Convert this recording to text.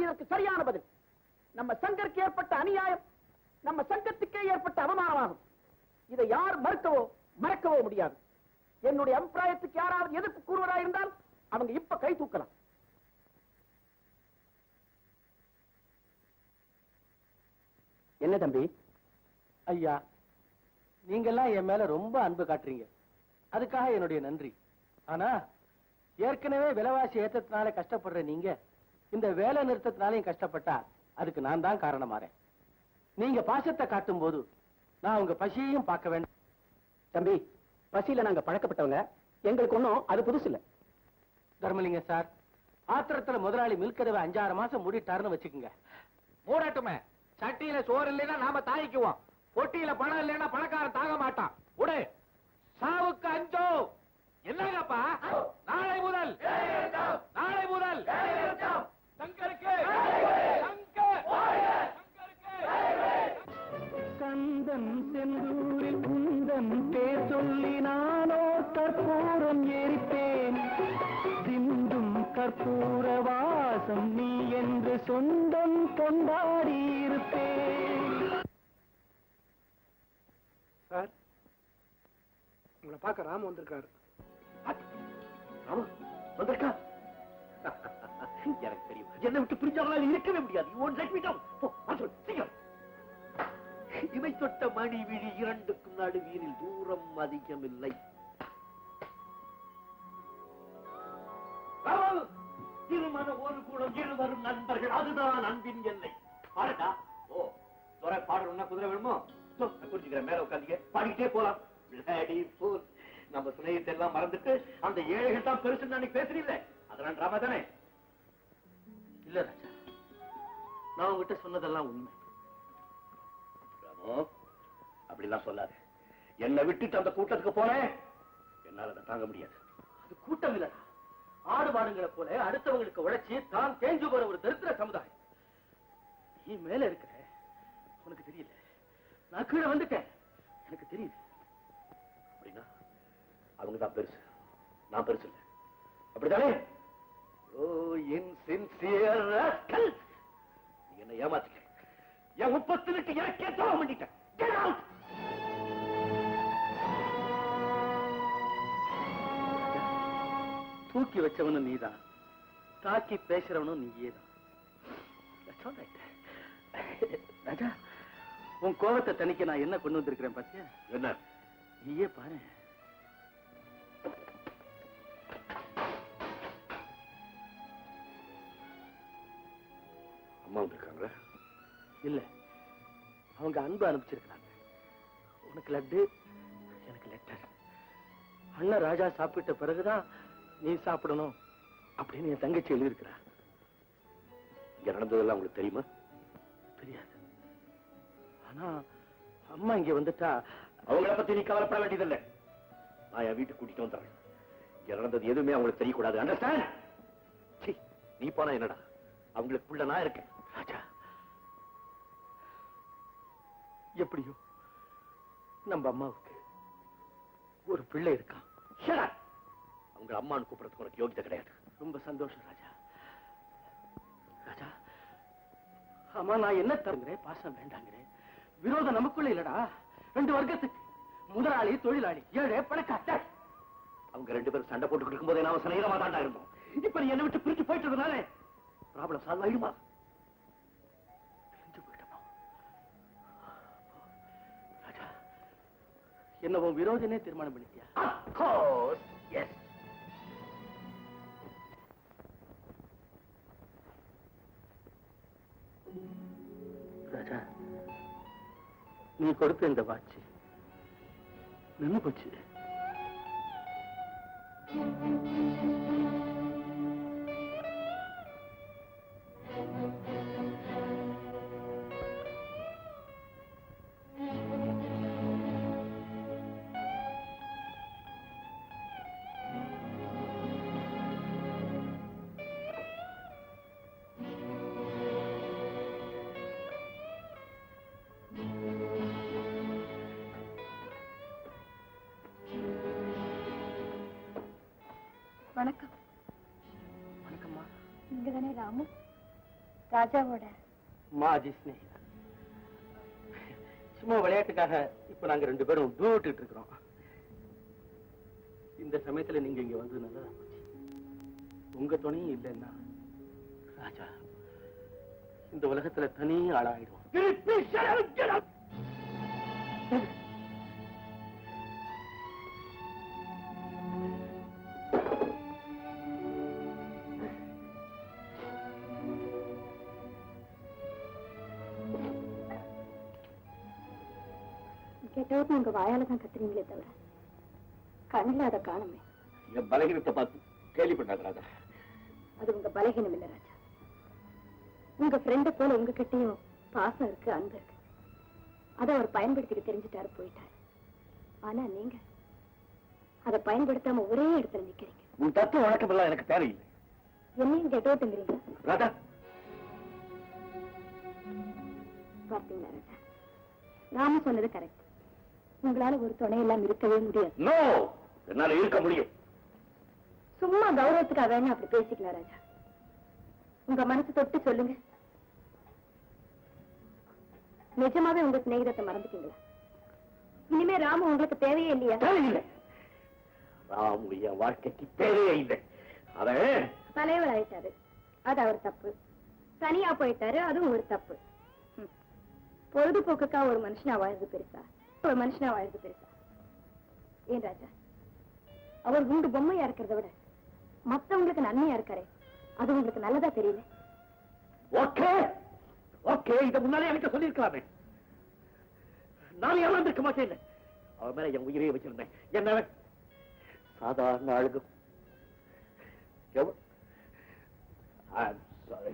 அதுதான் இதற்கு சரியான பதில். நம்ம சங்கருக்கு ஏற்பட்ட அநியாயம் நம்ம சங்கத்துக்கே ஏற்பட்ட அவமானமாகும். இதை யார் மறுக்கவோ மறக்கவோ முடியாது. என்னுடைய அபிப்பிராயத்துக்கு யாராவது எதிர்ப்பு கூறுவதாயிருந்தால் அவங்க இப்ப கை தூக்கலாம். என்ன தம்பி? ஐயா நீங்கெல்லாம் என் மேல ரொம்ப அன்பு காட்டுறீங்க. அதுக்காக என்னுடைய நன்றி. ஆனா ஏற்கனவே விலைவாசி ஏற்றத்தினால கஷ்டப்படுற நீங்க இந்த வேலை நிறுத்தத்தினாலையும் கஷ்டப்பட்டா அதுக்கு நான் தான் காரணமாறேன். நீங்க பாசத்தை காட்டும் போது நான் உங்க பசியையும் பார்க்க வேண்டும் தம்பி பசியில நாங்க பழக்கப்பட்டவங்க. எங்களுக்கு ஒண்ணும் அது புதுசு இல்ல. தர்மலிங்க சார் ஆத்திரத்துல முதலாளி மில்கதவை அஞ்சாறு மாசம் மூடிட்டாருன்னு வச்சுக்கோங்க. மூடட்டுமே. சட்டியில சோறு இல்லைன்னா நாம தாங்கிக்குவோம் பொட்டியில பணம் இல்லைன்னா பணக்காரன் தாங்க மாட்டான். உடு. சாவுக்கு அஞ்சோ. என்னங்கப்பா? நாளை செந்தூரில் குந்தன் பேர் சொல்லி நானோ கற்பூரம் எரிப்பேன் சிந்தும் கற்பூர வாசம் நீ என்று சொந்தம் கொண்டாடி இருப்பேன் சார் உங்களை பார்க்க ராம வந்திருக்காரு. ஆமா வந்திருக்கா? எனக்கு தெரியும். என்னை விட்டு பிரிஞ்சவங்களால இருக்கவே முடியாது. You won't let me down. போ, வர சொல்லு, சீக்கிரம். இவை தொட்ட மணி விழி இரண்டுக்கும் நடுவீரில் தூரம் அதிகமில்லை. திருமண ஒரு கூடம் இருவரும் நண்பர்கள் அதுதான் அன்பின் எல்லை. பாடட்டா ஓ துறை பாடணும்னா குதிரை வேணுமோ சோ, மேல உட்காந்துக்க. பாடிக்கிட்டே போலாம். நம்ம சுனையத்தை எல்லாம் மறந்துட்டு அந்த ஏழைகள் தான் பெருசுன்னு அன்னைக்கு பேசுறீங்களே? அதெல்லாம் டிராமா தானே? இல்ல ராஜா நான் உங்ககிட்ட சொன்னதெல்லாம் உண்மை. அப்படிலாம் சொல்லாத. என்னை விட்டுட்டு அந்த கூட்டத்துக்கு போனேன் என்னால அதை தாங்க முடியாது. அது கூட்டம் இல்லடா. ஆடு மாடுங்களை போல அடுத்தவங்களுக்கு உழைச்சி தான் தேஞ்சு போற ஒரு தரித்திர சமுதாயம். நீ மேல இருக்கிற உனக்கு தெரியல. நான் கீழே வந்துட்டேன். எனக்கு தெரியுது. அப்படின்னா அவங்க தான் பெருசு. நான் பெருசு இல்லை. அப்படிதானே ஓ இன்சின்சியர் நீ என்ன ஏமாத்திட்ட. என் முப்பத்தினுக்கு எனக்கே துரோகம் பண்ணிட்டேன் தூக்கி வச்சவனும் நீதான். தாக்கி பேசுறவனும் நீயே தான். ராஜா உன் கோபத்தை தணிக்க நான் என்ன கொண்டு வந்திருக்கிறேன் பாத்தியா? என்ன? நீயே பாரு. அம்மா வந்திருக்காங்களா? இல்ல. அவங்க அன்பு அனுப்பிச்சிருக்கிறாங்க. உனக்கு லட்டு எனக்கு லெட்டர் அண்ணன் ராஜா சாப்பிட்ட பிறகுதான் நீ சாப்பிடணும் அப்படின்னு என் தங்கச்சி எழுதியிருக்கிறா. இங்க நடந்ததெல்லாம் உங்களுக்கு தெரியுமா? தெரியாது. ஆனா அம்மா இங்க வந்துட்டா அவங்கள பத்தி நீ கவலைப்பட வேண்டியதில்லை. நான் என் வீட்டுக்கு கூட்டிட்டு வந்துடுறேன். இங்க நடந்தது எதுவுமே அவங்களுக்கு தெரியக்கூடாது. அண்டர்ஸ்டாண்ட் சீ நீ போனா என்னடா? அவங்களுக்குள்ள நான் இருக்கேன். ராஜா எப்படியோ நம்ம அம்மாவுக்கு ஒரு பிள்ளை இருக்கான். அவங்க அம்மான்னு கூப்பிடறதுக்கு உனக்கு யோகிதை கிடையாது. ரொம்ப சந்தோஷம் ராஜா. ராஜா அம்மா நான் என்ன தருங்கிறேன் பாசம் வேண்டாங்கிறேன். விரோதம் நமக்குள்ள இல்லடா. ரெண்டு வர்க்கத்துக்கு. முதலாளி தொழிலாளி ஏழை பணக்கார அவங்க ரெண்டு பேரும் சண்டை போட்டு இருக்கும்போதே நாம சனீரமா தாண்டா இருந்தோம். இப்ப நீ என்ன விட்டு பிரிச்சு போயிட்டதுனால ப்ராப்ளம் சால்வ் ஆயிடுமா? பிரிஞ்சு போயிட்டோமா ராஜா என்ன உன் விரோதனே தீர்மானம் பண்ணிட்டியா? நீ கொடுத்த இந்த வாட்ச். நின்னு போச்சு. ராமு ராஜாவோட மாஜி சும்மா விளையாட்டுக்காக இப்ப நாங்க ரெண்டு பேரும் தூவிட்டு இருக்கிறோம் இந்த சமயத்துல நீங்க இங்க வந்து நல்லதா போச்சு உங்க துணையும் இல்லைன்னா ராஜா இந்த உலகத்துல தனி ஆளாயிடுவோம் கெட்டவர்னு உங்க வாயால தான் கத்துறீங்களே தவிர கண்ணில் அதை காணுமே. என் பலகீனத்தை பார்த்து கேள்விப்பட்டாங்க ராஜா அது உங்க பலகீனம் இல்ல ராஜா. உங்க ஃப்ரெண்ட போல உங்ககிட்டயும் பாசம் இருக்கு அன்பு இருக்கு. அதை அவர் பயன்படுத்திக்க தெரிஞ்சுட்டாரு போயிட்டாரு. ஆனா நீங்க அதை பயன்படுத்தாம ஒரே இடத்துல நிக்கிறீங்க. உன் தத்துவ வழக்கமெல்லாம் எனக்கு தேவையில்லை. என்னையும் கெட்டோட்டுங்கிறீங்க ராஜா. பார்த்தீங்களா ராஜா? ராம சொன்னது கரெக்ட் உங்களால ஒரு துணை எல்லாம் இருக்கவே முடியாது. நோ என்னால இருக்க முடியும். சும்மா கௌரவத்துக்காக வேணா அப்படி பேசிக்கலாம் ராஜா. உங்க மனசு தொட்டு சொல்லுங்க. நிஜமாவே உங்க சிநேகிதத்தை மறந்துட்டீங்களா? இனிமே ராமு உங்களுக்கு தேவையே இல்லையா? தேவையில்லை. ராமு என் வாழ்க்கைக்கு தேவையே இல்லை. அவன் தலைவர் ஆயிட்டாரு. அது அவர் தப்பு. தனியா போயிட்டாரு அதுவும் ஒரு தப்பு. பொழுதுபோக்குக்கா ஒரு மனுஷனா வாழ்றது பெருசா? ஒரு மனுஷனா ஏன் ராஜா? அவர் பொம்மையா இருக்கிறத விட மத்தவங்களுக்கு நன்மையா இருக்காரே. அது உங்களுக்கு நல்லதா தெரியல? ஓகே! ஓகே இத முன்னாலே எனக்கு சொல்லியிருக்கலாமே. நான் மாட்டேன். அவன் மேல என் உயிரையே வச்சிருந்தேன். என்ன சாதாரண அழுகும் I'm sorry.